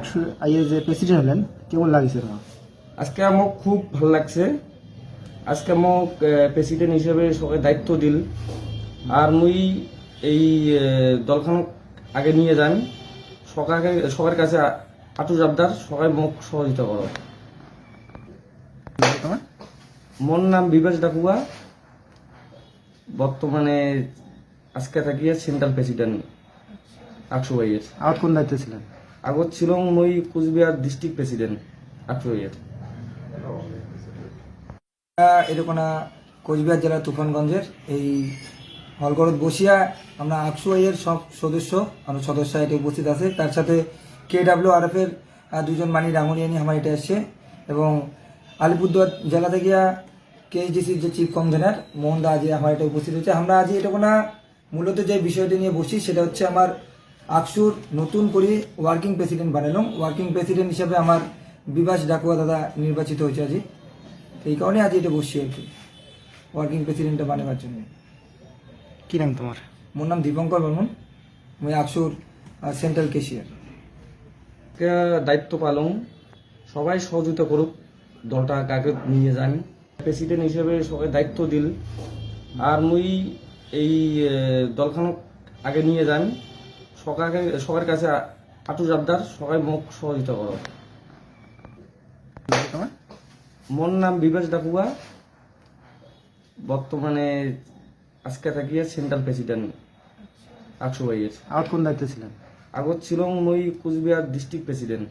আকসু আইয়ে যে প্রেসিডেন্ট হলেন কেমন লাগিছে তোমার? আজকে আমার খুব ভালো লাগছে। আজকে মোক প্রেসিডেন্ট হিসেবে সবাই দায়িত্ব দিল। আর মুই এই দলখানক আগে নিয়ে যান সকাকে সবার কাছে আটু জাবদার সবাই মোক সহযোগিতা করো। মোর নাম বিবেশ ডাকুয়া। বর্তমানে আজকে থাকিয়ে সেন্ট্রাল প্রেসিডেন্ট আকশু ভাইয়ের আর কোন দায়িত্ব ছিলেন? আগত ছিল মই কুচবিহার ডিস্ট্রিক্ট প্রেসিডেন্ট ভাইয়ের এরকম কোচবিহার জেলার তুফানগঞ্জের এই হলগড়ত বসিয়া আমরা আকসুয়াইয়ের সব সদস্য আমরা সদস্য এটা উপস্থিত আছে। তার সাথে কে ডাব্লিউ আর এফ এর আহ, দুজন মানি রাঙ্গুনিয়ানি আমার এটা আসছে এবং আলিপুরদুয়ার জেলা থেকে কেএইচডিসির যে চিফ কনভেনার মোহন দা আজ আমার এটা উপস্থিত হচ্ছে আমরা আজ এটা কোনো মূলত যে বিষয়টি নিয়ে বসি সেটা হচ্ছে আমার আকসুর নতুন করে ওয়ার্কিং প্রেসিডেন্ট বানালাম। ওয়ার্কিং প্রেসিডেন্ট হিসাবে আমার বিভাস ডাকুয়া দাদা নির্বাচিত হয়েছে আজ। এই কারণে আজ এটা বসছি আর কি ওয়ার্কিং প্রেসিডেন্টটা বানাবার জন্য। কি নাম তোমার? মোর নাম দীপঙ্কর বর্মন। আমি আকসুর সেন্ট্রাল কেশিয়ার দায়িত্ব পালং সবাই সহযোগিতা করুক দলটা কাকে নিয়ে যান। প্রেসিডেন্ট হিসেবে সবাই দায়িত্ব দিল। আর মুই এই দলখানক আগে নিয়ে যান। সকাকে সবার কাছে আটু জাবদার সবাই মুখ সহযোগিতা করো। মোর নাম বিবেশ ডাকুয়া। বর্তমানে আজকে থাকিয়ে সেন্ট্রাল প্রেসিডেন্ট আটশো ভাইয়ের আর কোন দায়িত্ব ছিলেন? আগত ছিল মই কুচবিহার ডিস্ট্রিক্ট প্রেসিডেন্ট।